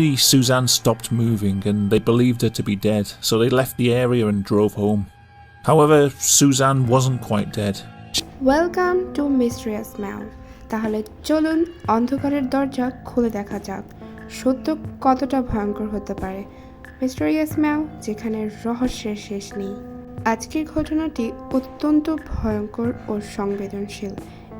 Suzanne stopped moving and they believed her to be dead, so they left the area and drove home. However, Suzanne wasn't quite dead. Welcome to mysterious mall তাহলে চলুন অন্ধকারের দরজা খুলে দেখা যাক সত্য কতটা ভয়ঙ্কর হতে পারে মিস্টেরিয়াস ম্যাও যেখানে রহস্যের শেষ নেই আজকের ঘটনাটি অত্যন্ত ভয়ঙ্কর ও সংবেদনশীল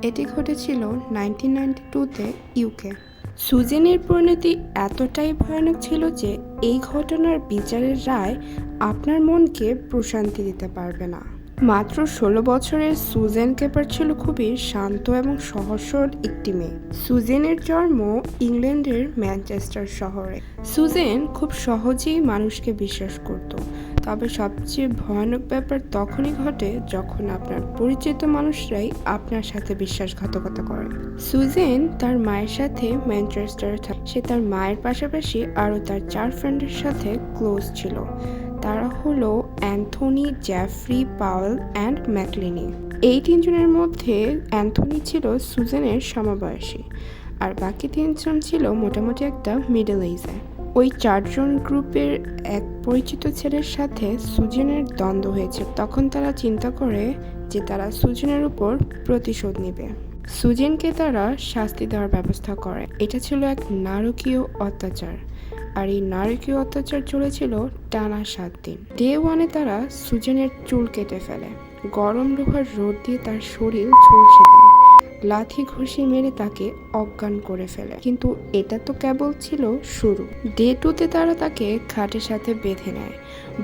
এটি ঘটেছিল নাইনটিন নাইনটি টুতে ইউকে সুজেনের পরিণতি এতটাই ভয়ানক ছিল যে এই ঘটনার বিচারের রায় আপনার মনকে প্রশান্তি দিতে পারবে না। মাত্র ষোলো বছরের সুজেন কেপার ছিল খুবই শান্ত এবং সহজ সরল একটি মেয়ে। সুজেনের জন্ম ইংল্যান্ডের ম্যানচেস্টার শহরে। সুজেন খুব সহজেই মানুষকে বিশ্বাস করত। তবে সবচেয়ে ভয়ানক ব্যাপার তখনই ঘটে যখন আপনার পরিচিত মানুষরাই আপনার সাথে বিশ্বাসঘাতকতা করে। সুজেন তার মায়ের সাথে ম্যানচেস্টারে থাকে সে তার মায়ের পাশাপাশি আরও তার চার ফ্রেন্ডের সাথে ক্লোজ ছিল। তারা হলো Anthony, Geoffrey Powell and McLinney. এই তিনজনের মধ্যে অ্যান্থনি ছিল সুজেনের সমবয়সী আর বাকি তিনজন ছিল মোটামুটি একটা মিডল এজে ওই চারজন গ্রুপের এক পরিচিত ছেলের সাথে সুজেনের দ্বন্দ্ব হয়েছে। তখন তারা চিন্তা করে যে তারা সুজনের উপর প্রতিশোধ নেবে। সুজেনকে তারা শাস্তি দেওয়ার ব্যবস্থা করে। এটা ছিল এক নারকীয় অত্যাচার। আর এই নারকীয় অত্যাচার চলেছিল টানা সাত দিন। ডে ওয়ানে তারা সুজেনের চুল কেটে ফেলে। গরম লোহার রোদ দিয়ে তার শরীর ঝলসে দেয়। লাথি ঘুষি মেরে তাকে অজ্ঞান করে ফেলে। কিন্তু এটা তো কেবল ছিল শুরু। ডে টুতে তারা তাকে খাটের সাথে বেঁধে নেয়।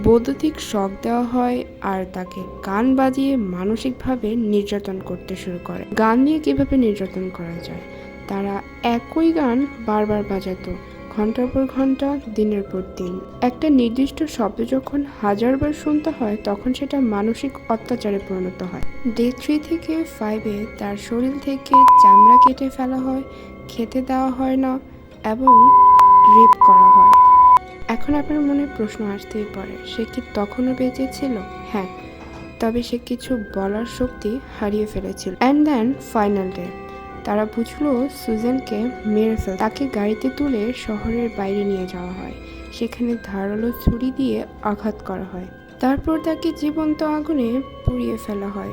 বৈদ্যুতিক শখ দেওয়া হয় আর তাকে গান বাজিয়ে মানসিকভাবে নির্যাতন করতে শুরু করে। গান নিয়ে কীভাবে নির্যাতন করা যায়? তারা একই গান বারবার বাজাতো। ঘণ্টার পর ঘণ্টা, দিনের পর দিন। একটা নির্দিষ্ট শব্দ যখন হাজারবার শুনতে হয়, তখন সেটা মানসিক অত্যাচারে পরিণত হয়। ডে থ্রি থেকে ফাইভে তার শরীর থেকে চামড়া কেটে ফেলা হয়, খেতে দেওয়া হয় না এবং রেপ করা হয়। এখন আপনার মনে প্রশ্ন আসতেই পারে, সে কি তখনও বেঁচে ছিল? হ্যাঁ তবে সে কিছু বলার শক্তি হারিয়ে ফেলেছিল। অ্যান্ড দেন ফাইনাল ডে তারা বুঝলো সুজেনকে মেরে ফেল তাকে গাড়িতে তুলে শহরের বাইরে নিয়ে যাওয়া হয়। সেখানে ধারালো ছুরি দিয়ে আঘাত করা হয়। তারপর তাকে জীবন্ত আগুনে পুড়িয়ে ফেলা হয়।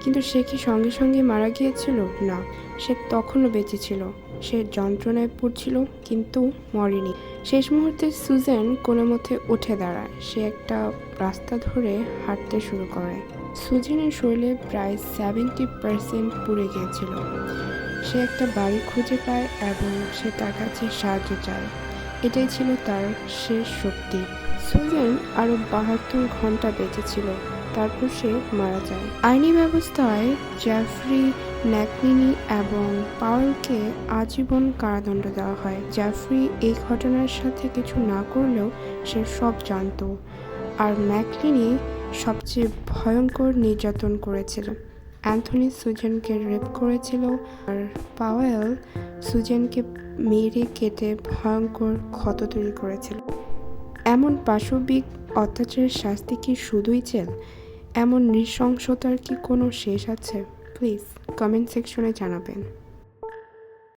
কিন্তু সে কি সঙ্গে সঙ্গে মারা গিয়েছিল? না, সে তখনও বেঁচে ছিল। সে যন্ত্রণায় পড়ছিল, কিন্তু মরেনি। শেষ মুহূর্তে সুজেন কোনো মতে উঠে দাঁড়ায়। সে একটা রাস্তা ধরে হাঁটতে শুরু করে। সুজেনের শরীরে প্রায় সেভেন্টি পার্সেন্ট পুড়ে গিয়েছিল। সে একটা বাড়ি খুঁজে পায় এবং সে তার কাছে সাহায্য চায়। এটাই ছিল তার শেষ শক্তি। সুজেন আরও বাহাত্তর ঘণ্টা বেঁচে ছিল, তারপর সে মারা যায়। আইনি ব্যবস্থায় জ্যাফরি ন্যাকলিনি এবং পাওয়েলকে আজীবন কারাদণ্ড দেওয়া হয়। জ্যাফরি এই ঘটনার সাথে কিছু না করলেও সে সব জানতো। আর ম্যাকলিনি সবচেয়ে ভয়ঙ্কর নির্যাতন করেছিল। অ্যান্থনি সুজেনকে রেপ করেছিল আর পাওয়েল সুজেনকে মেরে কেটে ভয়ঙ্কর ক্ষত তৈরি করেছিল। এমন পাশবিক অত্যাচারের শাস্তি কি শুধুই জেল? এমন নৃশংসতার কি কোনো শেষ আছে? প্লিজ কমেন্ট সেকশনে জানাবেন।